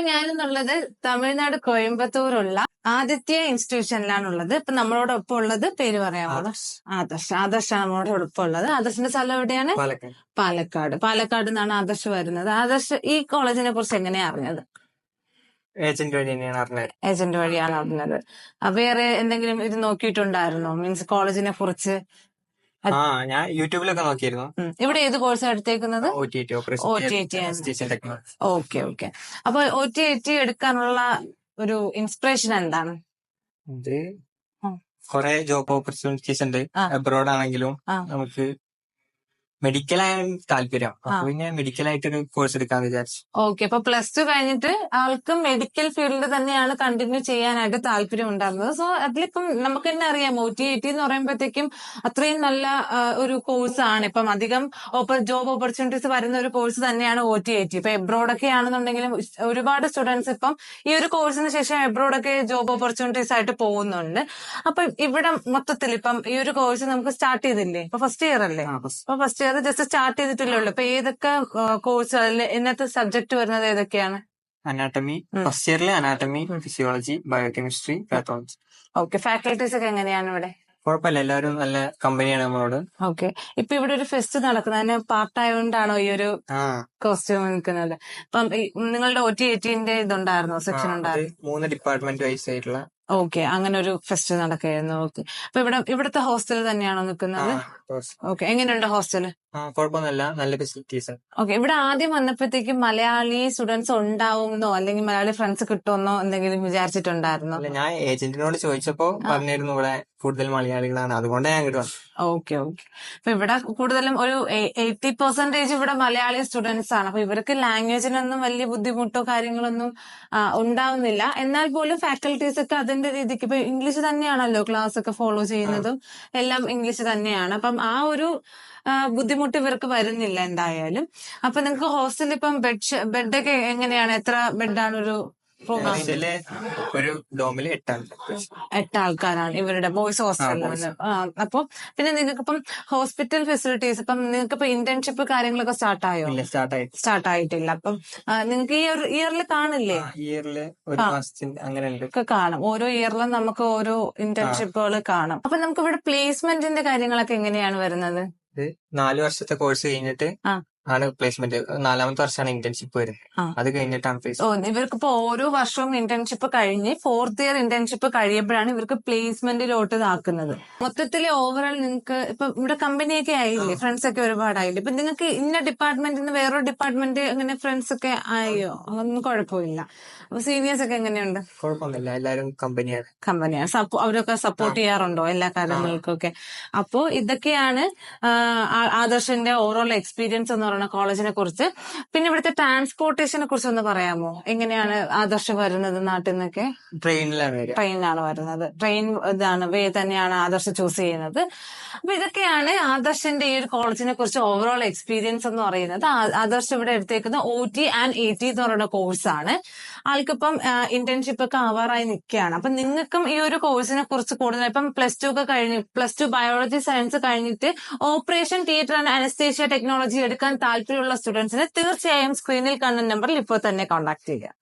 ഞാനെന്നുള്ളത് തമിഴ്നാട് കോയമ്പത്തൂരുള്ള ആദിത്യ ഇൻസ്റ്റിറ്റ്യൂഷനിലാണുള്ളത്. ഇപ്പൊ നമ്മളോടൊപ്പം ഉള്ളത് പേര് പറയാമോ ആദർശ്. ആദർശ്. നമ്മളോടൊപ്പം ഉള്ളത് ആദർശിന്റെ സ്ഥലം എവിടെയാണ്? പാലക്കാട്. പാലക്കാട്. പാലക്കാട് നിന്നാണ് ആദർശ് വരുന്നത്. ആദർശ് ഈ കോളേജിനെ കുറിച്ച് എങ്ങനെയാ അറിഞ്ഞത്? ഏജന്റ് വഴി തന്നെയാണ് അറിഞ്ഞത്. ഏജന്റ് വഴിയാണ് അറിഞ്ഞത്. അപ്പൊ വേറെ എന്തെങ്കിലും ഇത് നോക്കിയിട്ടുണ്ടായിരുന്നോ? മീൻസ് കോളേജിനെ കുറിച്ച് ആ ഞാൻ യൂട്യൂബിലൊക്കെ നോക്കിയിരുന്നു. ഇവിടെ ഏത് കോഴ്സ് എടുത്തേക്കുന്നത്? Okay okay. അപ്പൊ ഒ ടി ഐ ടി എടുക്കാനുള്ള ഒരു ഇൻസ്പിറേഷൻ എന്താണ്? ഇത്. കുറെ ജോബ് ഓപ്പർച്യൂണിറ്റീസ് ഉണ്ട്. എബ്രോഡ് അബ്രോഡ് ആണെങ്കിലും നമുക്ക് മെഡിക്കൽ ആയാലും താല്പര്യം. അപ്പൊ പിന്നെ മെഡിക്കൽ ആയിട്ടൊരു കോഴ്സ് എടുക്കാന്ന് വിചാരിച്ചു. ഓക്കെ. അപ്പൊ പ്ലസ് ടു കഴിഞ്ഞിട്ട് ആൾക്ക് മെഡിക്കൽ ഫീൽഡ് തന്നെയാണ് കണ്ടിന്യൂ ചെയ്യാനായിട്ട് താല്പര്യം ഉണ്ടായിരുന്നത്. സോ അതിലിപ്പം നമുക്ക് തന്നെ അറിയാം. ഒ ടി ഐ ടി എന്ന് പറയുമ്പോഴത്തേക്കും അത്രയും നല്ല ഒരു കോഴ്സ് ആണ്. ഇപ്പം അധികം ജോബ് ഓപ്പർച്യൂണിറ്റീസ് വരുന്ന ഒരു കോഴ്സ് തന്നെയാണ് ഒ ടി ഐ ടി ഇപ്പൊ എബ്രോഡ് ഒക്കെ ആണെന്നുണ്ടെങ്കിലും ഒരുപാട് സ്റ്റുഡൻസ് ഇപ്പം ഈ ഒരു കോഴ്സിന് ശേഷം എബ്രോഡ് ഒക്കെ ജോബ് ഓപ്പർച്യൂണിറ്റീസ് ആയിട്ട് പോകുന്നുണ്ട്. അപ്പൊ ഇവിടെ മൊത്തത്തിൽ ഇപ്പം ഈ ഒരു കോഴ്സ് നമുക്ക് സ്റ്റാർട്ട് ചെയ്തില്ലേ? ഇപ്പൊ ഫസ്റ്റ് ഇയർ അല്ലേ? അപ്പൊ ഫസ്റ്റ് ഇയർ ജസ്റ്റ് സ്റ്റാർട്ട് ചെയ്തിട്ടില്ലേ ഉള്ളൂ അപ്പൊ ഏതൊക്കെ കോഴ്സ് അതിൽ ഇന്നത്തെ സബ്ജക്ട് വരുന്നത് ഏതൊക്കെയാണ്? Anatomy first ഇയറിലെ anatomy physiology biochemistry pathology okay faculties ഒക്കെ എങ്ങനെയാണ് ഇവിടെ കുഴപ്പമില്ല. എല്ലാവരും നല്ല കമ്പനിയാണ് നമ്മളോട്. ഓക്കെ ഇപ്പൊ ഇവിടെ ഒരു ഫെസ്റ്റ് നടക്കുന്നത്. പാർട്ടായതുകൊണ്ടാണോ ഈ ഒരു ആ. കോസ്റ്റ്യൂം നിൽക്കുന്നത് അപ്പം നിങ്ങളുടെ ഒ ടി എറ്റിന്റെ ഇതുണ്ടായിരുന്നോ? സെക്ഷൻ ഉണ്ടായിരുന്നു. മൂന്ന് ഡിപ്പാർട്ട്മെന്റ് വൈസ് ആയിട്ടുള്ള ഓക്കെ അങ്ങനെ ഒരു ഫെസ്റ്റ് നടക്കായിരുന്നു ഓക്കെ. അപ്പൊ ഇവിടെ ഇവിടുത്തെ ഹോസ്റ്റൽ തന്നെയാണോ നിൽക്കുന്നത്. ഓക്കെ എങ്ങനെയുണ്ട് ഹോസ്റ്റൽ? കുഴപ്പമൊന്നുമില്ല. നല്ല ഫെസിലിറ്റീസ് ഓക്കെ ഇവിടെ ആദ്യം വന്നപ്പോഴത്തേക്കും മലയാളി സ്റ്റുഡൻസ് ഉണ്ടാവുമെന്നോ അല്ലെങ്കിൽ മലയാളി ഫ്രണ്ട്സ് കിട്ടുമെന്നോ എന്തെങ്കിലും വിചാരിച്ചിട്ടുണ്ടായിരുന്നോ? ഞാൻ ഏജന്റിനോട് ചോദിച്ചപ്പോ പറഞ്ഞിരുന്നു ഇവിടെ കൂടുതൽ മലയാളികളാണ്. അതുകൊണ്ട് ഞാൻ വന്നു. Okay okay. അപ്പൊ ഇവിടെ കൂടുതലും ഒരു എയ്റ്റി പെർസെന്റേജ് ഇവിടെ മലയാളി സ്റ്റുഡൻസ് ആണ്. അപ്പൊ ഇവർക്ക് ലാംഗ്വേജിനൊന്നും വലിയ ബുദ്ധിമുട്ടോ കാര്യങ്ങളൊന്നും ഉണ്ടാവുന്നില്ല. എന്നാൽ പോലും ഫാക്കൽറ്റീസ് ഒക്കെ അതിന്റെ രീതിക്ക് ഇപ്പൊ ഇംഗ്ലീഷ് തന്നെയാണല്ലോ ക്ലാസ് ഒക്കെ ഫോളോ ചെയ്യുന്നതും എല്ലാം ഇംഗ്ലീഷ് തന്നെയാണ്. അപ്പം ആ ഒരു ബുദ്ധിമുട്ട് ഇവർക്ക് വരുന്നില്ല എന്തായാലും. അപ്പൊ നിങ്ങൾക്ക് ഹോസ്റ്റലിൽ ഇപ്പം ബെഡ് ബെഡൊക്കെ എങ്ങനെയാണ്? എത്ര ബെഡാണ് ഒരു ഒരു എട്ടാണ് എട്ട് ആൾക്കാരാണ് ഇവരുടെ ബോയ്സ് ഹോസ്റ്റലിൽ അപ്പൊ പിന്നെ നിങ്ങൾക്ക് ഇപ്പം ഹോസ്പിറ്റൽ ഫെസിലിറ്റീസ് ഇപ്പം നിങ്ങൾക്ക് ഇപ്പൊ ഇന്റേൺഷിപ്പ് കാര്യങ്ങളൊക്കെ സ്റ്റാർട്ട് ആയോ ഇല്ല സ്റ്റാർട്ട് ആയി സ്റ്റാർട്ട് ആയിട്ടില്ല അപ്പം നിങ്ങൾക്ക് ഈ ഒരു ഇയറിൽ കാണില്ലേ? ഇയറിൽ ഒരു മാസത്തിന്റെ അങ്ങനെ കാണും. ഓരോ ഇയറിലും നമുക്ക് ഓരോ ഇന്റേൺഷിപ്പുകൾ കാണും. അപ്പൊ നമുക്ക് ഇവിടെ പ്ലേസ്മെന്റിന്റെ കാര്യങ്ങളൊക്കെ എങ്ങനെയാണ് വരുന്നത്? നാല് വർഷത്തെ കോഴ്സ് കഴിഞ്ഞിട്ട് ആ. ആണ് പ്ലേസ്മെന്റ് നാലാമത്തെ വർഷമാണ് ഇന്റേൺഷിപ്പ് വരുന്നത്. അത് കഴിഞ്ഞിട്ടാണ് ഓ പ്ലേസ്മെന്റ് ഇവർക്ക് ഇപ്പൊ ഓരോ വർഷവും ഇന്റേൺഷിപ്പ് കഴിഞ്ഞ് ഫോർത്ത് ഇയർ ഇന്റേൺഷിപ്പ് കഴിയുമ്പോഴാണ് ഇവർക്ക് പ്ലേസ്മെന്റിലോട്ട് ഇതാക്കുന്നത്. മൊത്തത്തിൽ ഓവറോൾ നിങ്ങൾക്ക് ഇപ്പൊ ഇവിടെ കമ്പനിയൊക്കെ ആയില്ലേ? ഫ്രണ്ട്സ് ഒക്കെ ഒരുപാടായില്ലേ? ഇപ്പൊ നിങ്ങൾക്ക് ഇന്ന ഡിപ്പാർട്ട്മെന്റിൽ നിന്ന് വേറൊരു ഡിപ്പാർട്ട്മെന്റ് അങ്ങനെ ഫ്രണ്ട്സ് ഒക്കെ ആയോ? അതൊന്നും കുഴപ്പമില്ല. അപ്പൊ സീനിയേഴ്സ് ഒക്കെ എങ്ങനെയുണ്ട്? കുഴപ്പമൊന്നുമില്ല. എല്ലാരും കമ്പനിയാണ് കമ്പനിയാണ് സപ്പോ അവരൊക്കെ സപ്പോർട്ട് ചെയ്യാറുണ്ടോ എല്ലാ കാര്യങ്ങൾക്കൊക്കെ? അപ്പോ ഇതൊക്കെയാണ് ആ, ആ- ആദർശിന്റെ ഓവറോൾ എക്സ്പീരിയൻസ് എന്ന് പറയുന്ന കോളേജിനെ കുറിച്ച്. പിന്നെ ഇവിടുത്തെ ട്രാൻസ്പോർട്ടേഷനെ കുറിച്ച് ഒന്ന് പറയാമോ? എങ്ങനെയാണ് ആദർശ് വരുന്നത് നാട്ടിൽ നിന്നൊക്കെ? ട്രെയിനിലാണ് ട്രെയിനിലാണ് വരുന്നത്. ട്രെയിൻ ഇതാണ് വേ തന്നെയാണ് ആദർശ് ചൂസ് ചെയ്യുന്നത്. അപ്പൊ ഇതൊക്കെയാണ് ആദർശന്റെ ഈ ഒരു കോളേജിനെ കുറിച്ച് ഓവറോൾ എക്സ്പീരിയൻസ് എന്ന് പറയുന്നത്. ആദർശം ഇവിടെ എടുത്തേക്കുന്ന O T and A T എന്ന് പറയുന്ന കോഴ്സാണ് ആൾക്കിപ്പം ഇന്റേൺഷിപ്പ് ഒക്കെ ആവാറായി നിൽക്കുകയാണ്. അപ്പൊ നിങ്ങൾക്കും ഈ ഒരു കോഴ്സിനെ കുറിച്ച് കൂടുതൽ ഇപ്പം പ്ലസ് ടു ഒക്കെ കഴിഞ്ഞ് പ്ലസ് ടു ബയോളജി സയൻസ് കഴിഞ്ഞിട്ട് operation theatre and anaesthesia technology എടുക്കാൻ താല്പര്യമുള്ള സ്റ്റുഡൻസിന് തീർച്ചയായും സ്ക്രീനിൽ കാണുന്ന നമ്പറിൽ ഇപ്പോൾ തന്നെ കോൺടാക്ട് ചെയ്യുക.